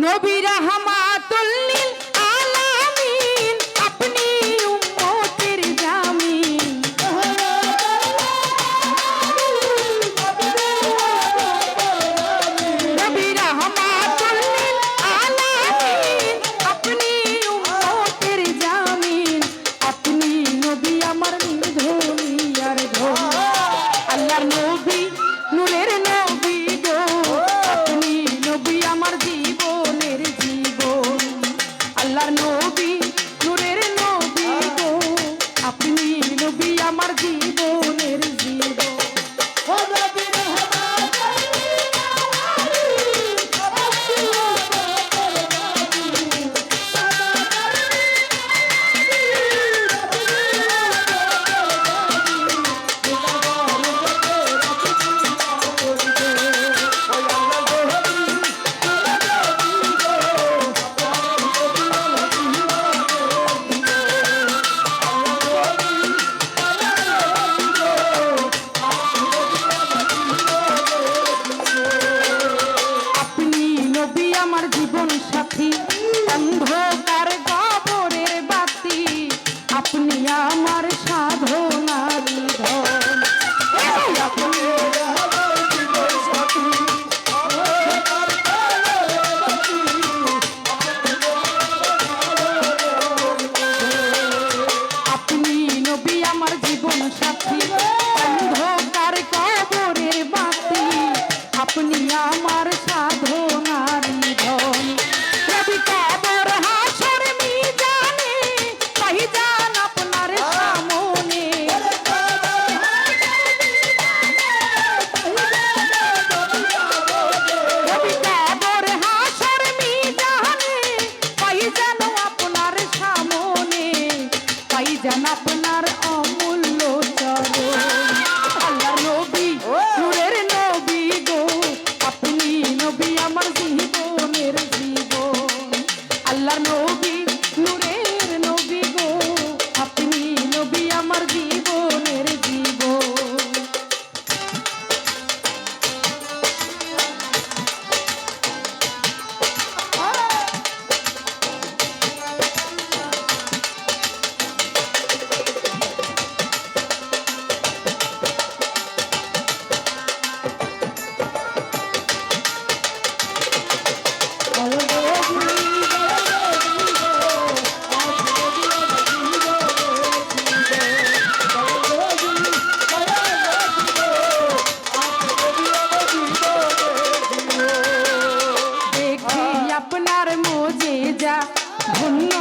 নবী রহমাতুল্লিল যে যা ধন্য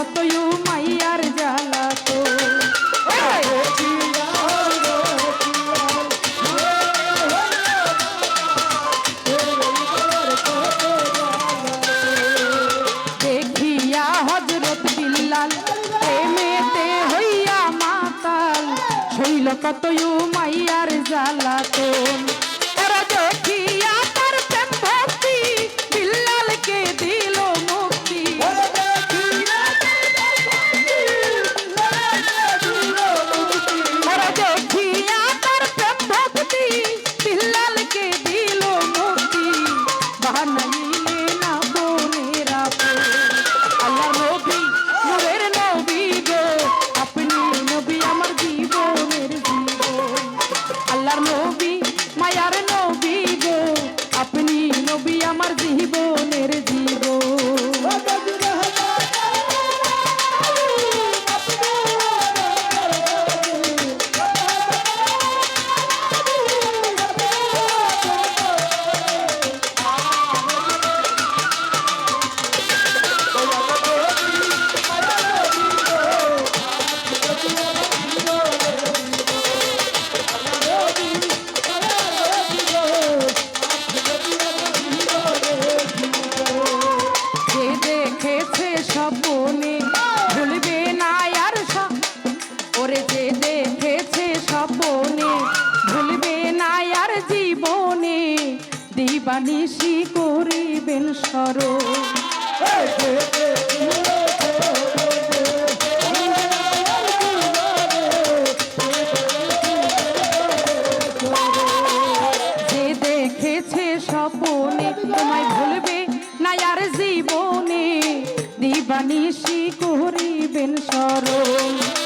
কতই মাইয়ার জ্বালা তো। দেখিয়া হজরত বিল্লাল প্রেমেতে হইয়া মাতাল, শৈল কতই মাইয়ার জ্বালা তো। দেখেছে স্বপনে, ভুলবে না আর জীবনে, দিবানিশি করিবেন স্মরণ। যে দেখেছে স্বপনে, তোমায় ভুলবে না আর জীবনে, দিবানিশি করিবেন স্মরণ।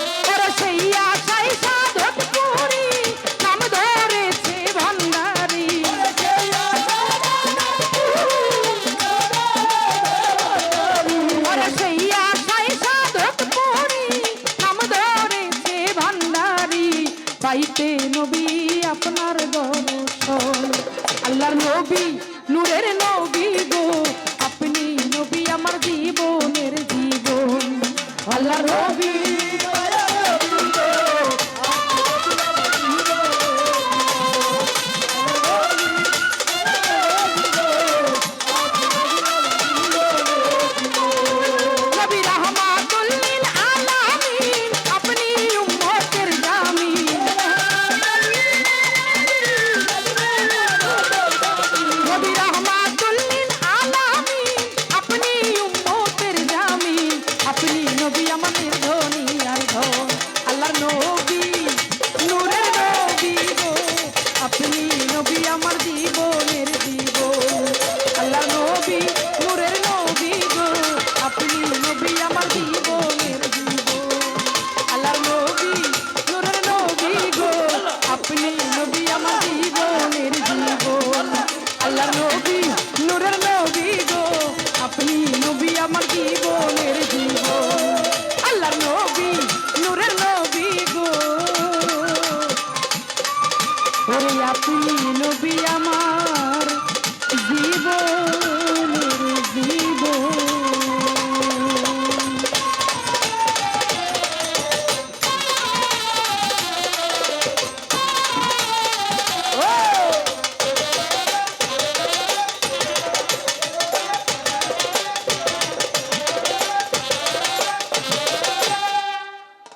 নবী নূরের নবী গো। আপনি নবী আমার জীবনের জীবন। আল্লাহ নবী।